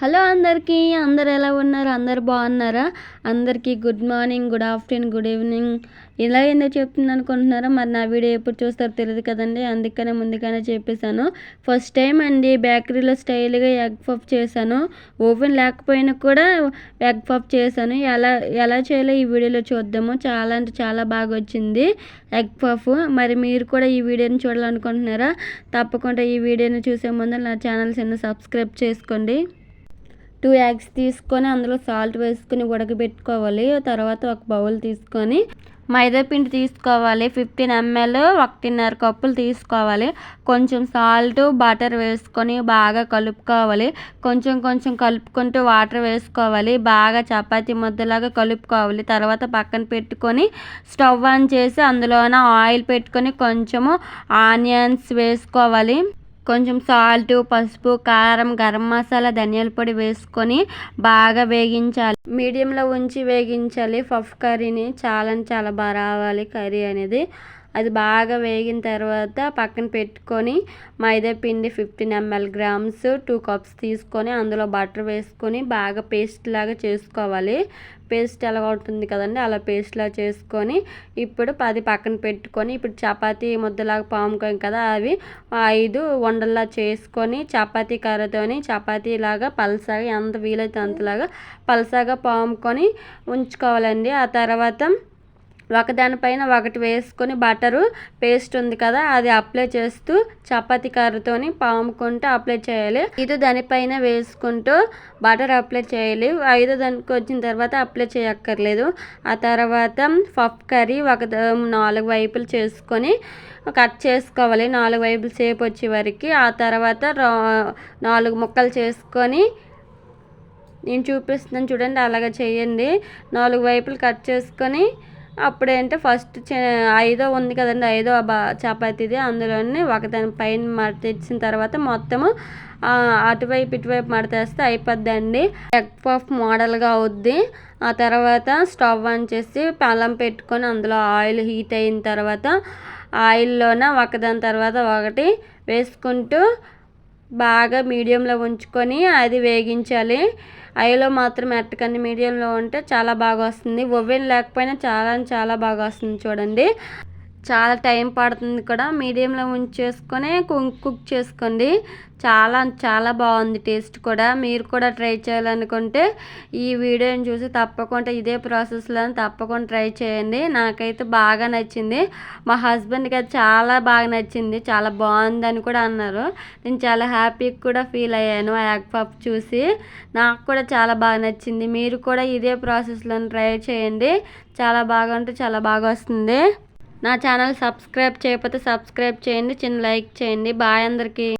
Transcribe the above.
Hello అందరికీ అందరు ఎలా ఉన్నారు? అందరు బాగున్నారా? అందరికీ good morning good afternoon good evening. ఇలా ఎందుకు చెప్తుంది అనుకుంటున్నారా మరి నా వీడియో ఎప్పుడు చూస్తారో తెలియదు కదండి. అందుకనే ముందుగానే చెప్పేశాను. ఫస్ట్ టైం అండి బేకరీలో స్టైల్గా ఎగ్ పఫ్ చేశాను. ఓవెన్ లేకపోయినా కూడా ఎగ్ పఫ్ చేశాను. ఎలా ఎలా చేయాలో ఈ వీడియోలో చూద్దాము. చాలా అంటే చాలా బాగా వచ్చింది ఎగ్ పఫ్. మరి మీరు కూడా ఈ వీడియోని చూడాలనుకుంటున్నారా? తప్పకుండా ఈ వీడియోని చూసే ముందు నా ఛానల్స్ ఎన్నో సబ్స్క్రైబ్ చేసుకోండి. టూ ఎగ్స్ తీసుకొని అందులో సాల్ట్ వేసుకొని ఉడకబెట్టుకోవాలి. తర్వాత ఒక బౌల్ తీసుకొని మైదా పిండి తీసుకోవాలి. ఫిఫ్టీన్ ఎంఎల్ ఒకటిన్నర కప్పులు తీసుకోవాలి. కొంచెం సాల్ట్ బటర్ వేసుకొని బాగా కలుపుకోవాలి. కొంచెం కొంచెం కలుపుకుంటూ వాటర్ వేసుకోవాలి. బాగా చపాతి ముద్దలాగా కలుపుకోవాలి. తర్వాత పక్కన పెట్టుకొని స్టవ్ ఆన్ చేసి అందులోన ఆయిల్ పెట్టుకొని కొంచెము ఆనియన్స్ వేసుకోవాలి. కొంచెం సాల్ట్ పసుపు కారం గరం మసాలా ధనియాల పొడి వేసుకొని బాగా వేగించాలి. మీడియంలో ఉంచి వేగించాలి. పఫ్ కర్రీని చాలా చాలా బాగా రావాలి కర్రీ అనేది. అది బాగా వేగిన తర్వాత పక్కన పెట్టుకొని మైదా పిండి fifteen ML grams two cups తీసుకొని అందులో బటర్ వేసుకొని బాగా పేస్ట్ లాగా చేసుకోవాలి. పేస్ట్ ఎలా ఉంటుంది కదండి? అలా పేస్ట్లా చేసుకొని ఇప్పుడు పది పక్కన పెట్టుకొని ఇప్పుడు చపాతీ ముద్దలాగా పాముకోం కదా అవి ఐదు వండల్లా చేసుకొని చపాతీ కర్రతోని చపాతీలాగా పలసాగా ఎంత వీలైతే అంతలాగా పలసాగా పాముకొని ఉంచుకోవాలండి. ఆ తర్వాత ఒకదానిపైన ఒకటి వేసుకొని బటరు పేస్ట్ ఉంది కదా అది అప్లై చేస్తూ చపాతీ కర్రతోని పాముకుంటూ అప్లై చేయాలి. ఇది దానిపైన వేసుకుంటూ బటర్ అప్లై చేయాలి. ఐదో దానికి వచ్చిన తర్వాత అప్లై చేయక్కర్లేదు. ఆ తర్వాత పఫ్ కర్రీ ఒక నాలుగు వైపులు చేసుకొని కట్ చేసుకోవాలి. నాలుగు వైపులు సేపు వచ్చే వరకు. ఆ తర్వాత నాలుగు ముక్కలు చేసుకొని నేను చూపిస్తున్నాను చూడండి అలాగే చేయండి. నాలుగు వైపులు కట్ చేసుకొని అప్పుడేంటే ఫస్ట్ ఐదో ఉంది కదండి ఐదో బా చపాతీది. అందులోనే ఒకదాని పైన మడతెచ్చిన తర్వాత మొత్తము అటువైపు ఇటువైపు మడతేస్తే అయిపోద్దండి. ఎగ్ పఫ్ మోడల్గా అవుద్ది. ఆ తర్వాత స్టవ్ ఆన్ చేసి పళ్ళం పెట్టుకొని అందులో ఆయిల్ హీట్ అయిన తర్వాత ఆయిల్లోన ఒకదాని తర్వాత ఒకటి వేసుకుంటూ బాగా మీడియంలో ఉంచుకొని అది వేగించాలి. ఐలో మాత్రం ఎట్టకని మీడియంలో ఉంటే చాలా బాగా వస్తుంది. ఓవెన్ లేకపోయినా చాలా చాలా బాగా వస్తుంది చూడండి. చాలా టైం పడుతుంది కూడా. మీడియంలో ఉంచేసుకొని కుక్ చేసుకోండి. చాలా చాలా బాగుంది టేస్ట్ కూడా. మీరు కూడా ట్రై చేయాలనుకుంటే ఈ వీడియోని చూసి తప్పకుండా ఇదే ప్రాసెస్లో తప్పకుండా ట్రై చేయండి. నాకైతే బాగా నచ్చింది. మా హస్బెండ్కి అది చాలా బాగా నచ్చింది. చాలా బాగుందని కూడా అన్నారు. నేను చాలా హ్యాపీగా కూడా ఫీల్ అయ్యాను ఆ ఎగ్ పఫ్ చూసి. నాకు కూడా చాలా బాగా నచ్చింది. మీరు కూడా ఇదే ప్రాసెస్లో ట్రై చేయండి. చాలా బాగా అంటే చాలా బాగా వస్తుంది. నా ఛానల్ సబ్స్క్రైబ్ చేయకపోతే సబ్స్క్రైబ్ చేయండి చిన్న లైక్ చేయండి. బాయ్ అందరికీ.